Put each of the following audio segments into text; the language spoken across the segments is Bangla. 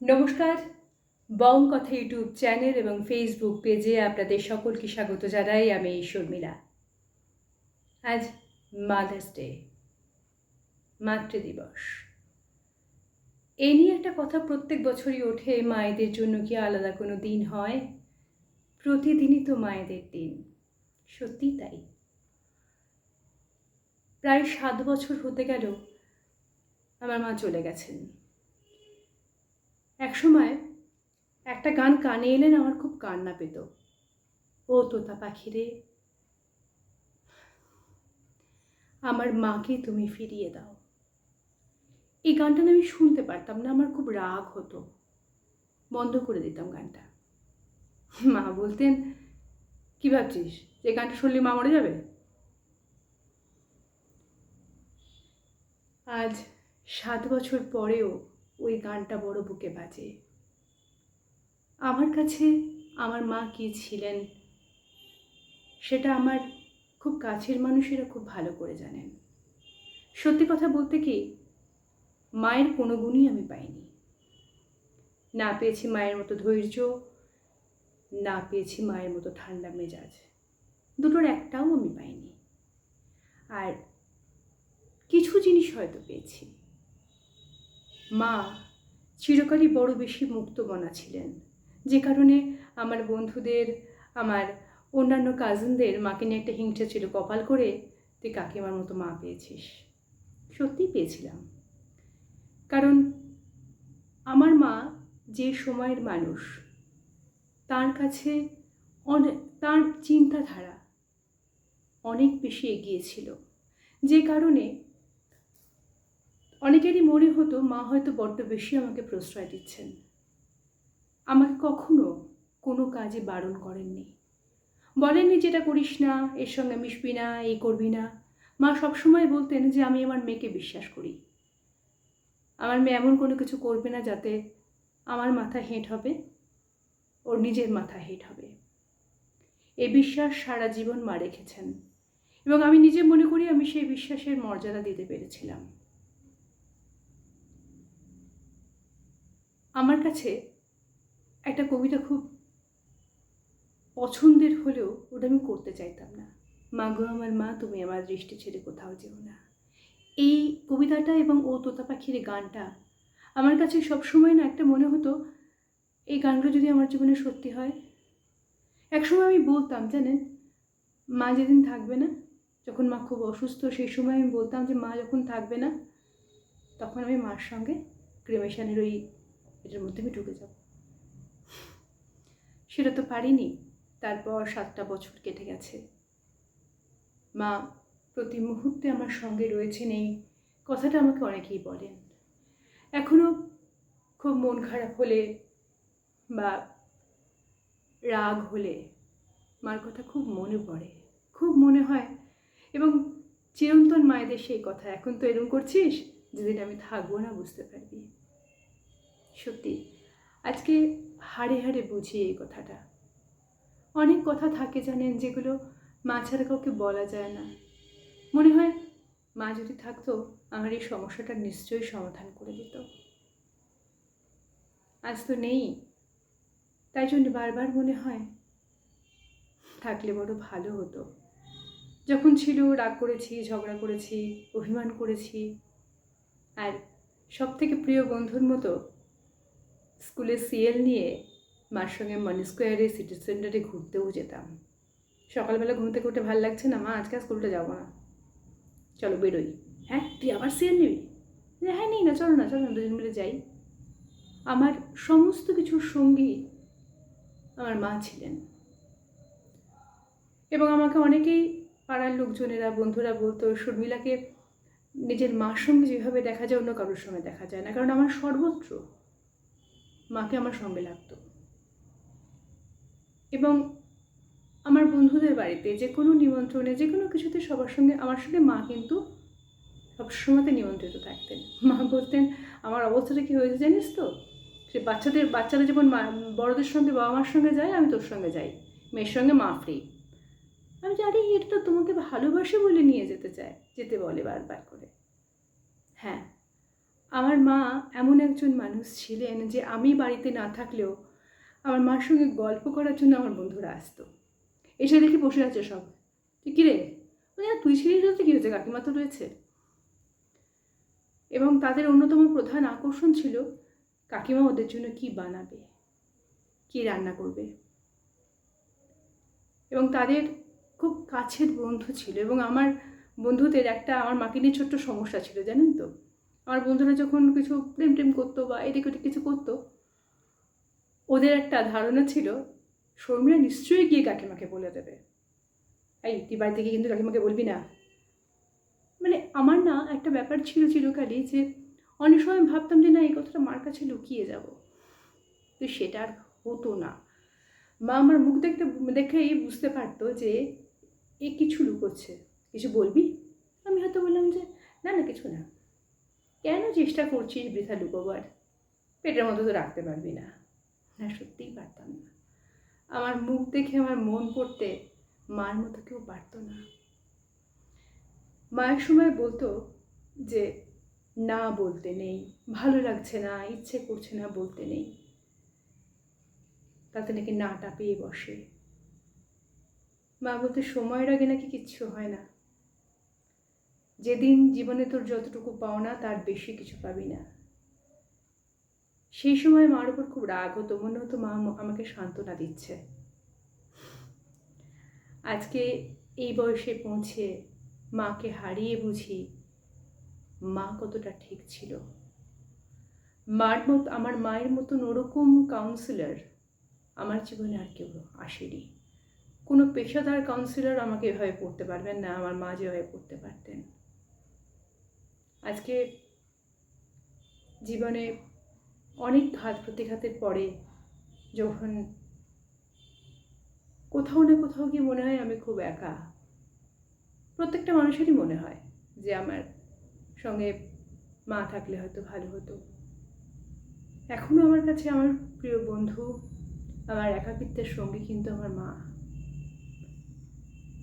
নমস্কার। বং কথা ইউটিউব চ্যানেল এবং ফেসবুক পেজে আপনাদের সকলকে স্বাগত জানাই, আমি শর্মিলা। আজ মাদার্স ডে মাতৃ দিবস। এই নিয়ে একটা কথা প্রত্যেক বছরই ওঠে, মায়েদের জন্য কি আলাদা কোনো দিন হয়? প্রতিদিনই তো মায়েদের দিন, সত্যি তাই? প্রায় সাত বছর হতে গেল, আমার মা চলে গেছেন। একসময় একটা গান কানে এলেন আমার খুব কান্না পেত। ও তোতা পাখিরে, আমার মাকে তুমি ফিরিয়ে দাও। এই গানটা আমি শুনতে পারতাম না, আমার খুব রাগ হতো। বন্ধ করে দিতাম গানটা। মা বলতেন, কি ভাবছিস? যে গানটা শুনলে মা মরে যাবে? আজ সাত বছর পরেও ওই গানটা বড় বুকে বাজে। আমার কাছে আমার মা কী ছিলেন, সেটা আমার খুব কাছের মানুষেরা খুব ভালো করে জানেন। সত্যি কথা বলতে কি, মায়ের কোনো গুণই আমি পাইনি। না পেয়েছি মায়ের মতো ধৈর্য, না পেয়েছি মায়ের মতো ঠান্ডা মেজাজ। দুটোর একটাও আমি পাইনি। আর কিছু জিনিস হয়তো পেয়েছি। মা, চিরকালই বড় বেশি মুক্তমনা ছিলেন। যে কারণে আমার বন্ধুদের, আমার অন্যান্য কাজিনদের মাকে নিয়ে একটা হিংসা ছিল কপাল করে, তুই কাকিমার মতো মা পেয়েছিস? সত্যিই পেয়েছিলাম। কারণ আমার মা যে সময়ের মানুষ, তার কাছে অনেক তার চিন্তাধারা অনেক বেশি এগিয়েছিল যে কারণে অনেকেরই মনে হতো মা হয়তো বড্ড বেশি আমাকে প্রশ্রয় দিচ্ছেন। আমাকে কখনো কোনো কাজে বারণ করেননি। বলেননি, যেটা করিস না, এর সঙ্গে মিশবি না, এই করবি না। মা সবসময় বলতেন যে, আমি আমার মেয়েকে বিশ্বাস করি। আমার মেয়ে এমন কোনো কিছু করবে না যাতে আমার মাথা হেঁট হবে, ওর নিজের মাথা হেঁট হবে। এ বিশ্বাস সারা জীবন মা রেখেছেন এবং আমি নিজে মনে করি আমি সেই বিশ্বাসের মর্যাদা দিতে পেরেছিলাম। আমার কাছে একটা কবিতা খুব পছন্দের হলেও ওটা আমি করতে চাইতাম না। মা গো আমার মা, তুমি আমার দৃষ্টি ছেড়ে কোথাও যেও না। এই কবিতাটা এবং ও তোতা পাখির গানটা আমার কাছে সবসময় না একটা মনে হতো, এই গানগুলো যদি আমার জীবনে সত্যি হয়। একসময় আমি বলতাম, জানেন, মা যেদিন থাকবে না, যখন মা খুব অসুস্থ, সেই সময় আমি বলতাম যে মা যখন থাকবে না, তখন আমি মার সঙ্গে ক্রিমেশনের ওই এটার মধ্যে আমি ঢুকে যাব। সেটা তো পারিনি। তারপর সাতটা বছর কেটে গেছে। মা, প্রতি মুহূর্তে আমার সঙ্গে রয়েছেন এই কথাটা আমাকে অনেকেই বলেন। এখনও খুব মন খারাপ হলে বা রাগ হলে মার কথা খুব মনে পড়ে। খুব মনে হয়। এবং চিরন্তন মায়েদের সেই কথা, এখন তো এরম করছিস? যেদিন আমি থাকব না, বুঝতে পারবি। সত্যি। আজকে হাড়ে হাড়ে বুঝি এই কথাটা। অনেক কথা থাকে জানেন যেগুলো মা ছাড়া কাউকে বলা যায় না। মনে হয় মা যদি থাকতো আমার এই সমস্যাটা নিশ্চয়ই সমাধান করে দিত। আজ তো নেই। তাই জন্য বারবার মনে হয় থাকলে বড় ভালো হতো। যখন ছিল রাগ করেছি, ঝগড়া করেছি, অভিমান করেছি। আর সব থেকে প্রিয় বন্ধুর মতো স্কুলে সিএল নিয়ে মার সঙ্গে মানি স্কোয়ারে, সিটি সেন্টারে ঘুরতেও যেতাম। সকালবেলা ঘুম থেকে উঠে ভালো লাগছে না, মা, আজকে স্কুলটা যাব না। চলো বেরোই। হ্যাঁ তুই আবার সিএল নিবি? হ্যাঁ নিই না, চলো না চলো না, দুজন মিলে যাই। আমার সমস্ত কিছুর সঙ্গী আমার মা ছিলেন। এবং আমাকে অনেকেই পাড়ার লোকজনেরা, বন্ধুরা বলতো, শর্মিলাকে নিজের মার সঙ্গে যেভাবে দেখা যায়, অন্য কারোর সঙ্গে দেখা যায় না। কারণ আমার সর্বত্র মাকে আমার সঙ্গে লাগতো। এবং আমার বন্ধুদের বাড়িতে যে কোনো নিমন্ত্রণে, যে কোনো কিছুতে সবার সঙ্গে আমার সঙ্গে মা কিন্তু সবসময়তে নিমন্ত্রিত থাকতেন। মা বলতেন, আমার অবস্থাটা কী হয়েছে জানিস তো? সে বাচ্চাদের, বাচ্চারা যেমন মা, বড়দের সঙ্গে বাবা মার সঙ্গে যায়, আমি তোর সঙ্গে যাই। মেয়ের সঙ্গে মা ফ্রি আমি জানি এটা তো তোমাকে ভালোবাসে বলে নিয়ে যেতে চায়। যেতে বলে বারবার করে। হ্যাঁ আমার মা এমন একজন মানুষ ছিলেন যে আমি বাড়িতে না থাকলেও আমার মার সঙ্গে গল্প করার জন্য আমার বন্ধুরা আসতো। এসে দেখি বসে আছে সব। তুই কিরে "আর তুই ছিলিস তো কী হয়েছে? কাকিমা তো রয়েছে। এবং তাদের অন্যতম প্রধান আকর্ষণ ছিল, কাকিমা ওদের জন্য কি বানাবে? কি রান্না করবে? এবং তাদের খুব কাছের বন্ধু ছিল এবং আমার বন্ধুদের একটা, আমার মাকে নিয়ে ছোট্ট সমস্যা ছিল, জানেন তো? আমার বন্ধুরা যখন কিছু প্রেম টেম করতো বা এদিক ওদিক কিছু করতো, ওদের একটা ধারণা ছিল, শর্মিলা নিশ্চয়ই গিয়ে কাকিমাকে বলে দেবে। এই, তুই বাড়িতে গিয়ে কিন্তু কাকিমাকে বলবি না। মানে আমার না একটা ব্যাপার ছিল চিরকালই যে, অনেক সময় ভাবতাম যে, না, এই কথাটা মার কাছে লুকিয়ে যাব। তো সেটা আর হতো না। মা আমার মুখ দেখতে, দেখেই বুঝতে পারতো যে, এ কিছু লুকোচ্ছে। কিছু বলবি? আমি হয়তো বললাম যে, না না, কিছু না। কেন চেষ্টা করছিস বৃথা লুকোবার? পেটের মতো তো রাখতে পারবি না। না, সত্যিই পারতাম না। আমার মুখ দেখে আমার মন পড়তে মার মতো কেউ পারতো না। মায়ের সময় বলতো যে, না বলতে নেই। ভালো লাগছে না, ইচ্ছে করছে না বলতে নেই। তাতে নাকি নাটা পেয়ে বসে। মা বলতে, সময়ের আগে নাকি কিচ্ছু হয় না। যেদিন জীবনে তোর যতটুকু পাওনা, তার বেশি কিছু পাবি না। সেই সময় মার উপর খুব রাগ হতো, মনে হতো, মা আমাকে সান্ত্বনা দিচ্ছে। আজকে এই বয়সে পৌঁছে মাকে হারিয়ে বুঝি মা কতটা ঠিক ছিল। মার মত, আমার মায়ের মতন ওরকম কাউন্সিলর আমার জীবনে আর কেউ আসেনি। কোনো পেশাদার কাউন্সিলর আমাকে এভাবে পড়তে পারবেন না, আমার মা যেভাবে পড়তে পারতেন। আজকে জীবনে অনেক ঘাত প্রতিঘাতের পরে যখন কোথাও না কোথাও গিয়ে মনে হয় আমি খুব একা, প্রত্যেকটা মানুষেরই মনে হয় যে আমার সঙ্গে মা থাকলে হয়তো ভালো হতো। এখনও আমার কাছে আমার প্রিয় বন্ধু, আমার একাকিত্বের সঙ্গী কিন্তু আমার মা।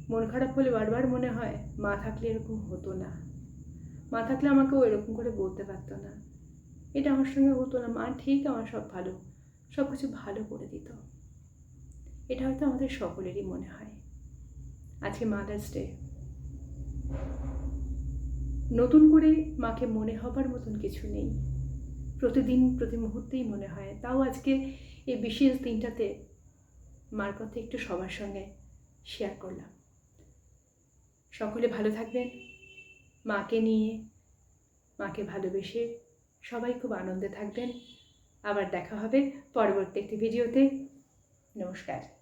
মন খারাপ হলে বারবার মনে হয় মা থাকলে এরকম হতো না। মা থাকলে আমাকেও এরকম করে বলতে পারতো না। এটা আমার সঙ্গে হতো না। মা ঠিক আমার সব ভালো সব কিছু ভালো করে দিত। এটা হয়তো আমাদের সকলেরই মনে হয়। আজকে মাদার্স ডে নতুন করে মাকে মনে হবার মতন কিছু নেই। প্রতিদিন, প্রতি মুহূর্তেই মনে হয়। তাও আজকে এই বিশেষ দিনটাতে মার কথা একটু সবার সঙ্গে শেয়ার করলাম। সকলে ভালো থাকবেন। মাকে নিয়ে, মাকে ভালোবেসে সবাই খুব আনন্দে থাকবেন। আবার দেখা হবে পরবর্তী একটি ভিডিওতে। নমস্কার।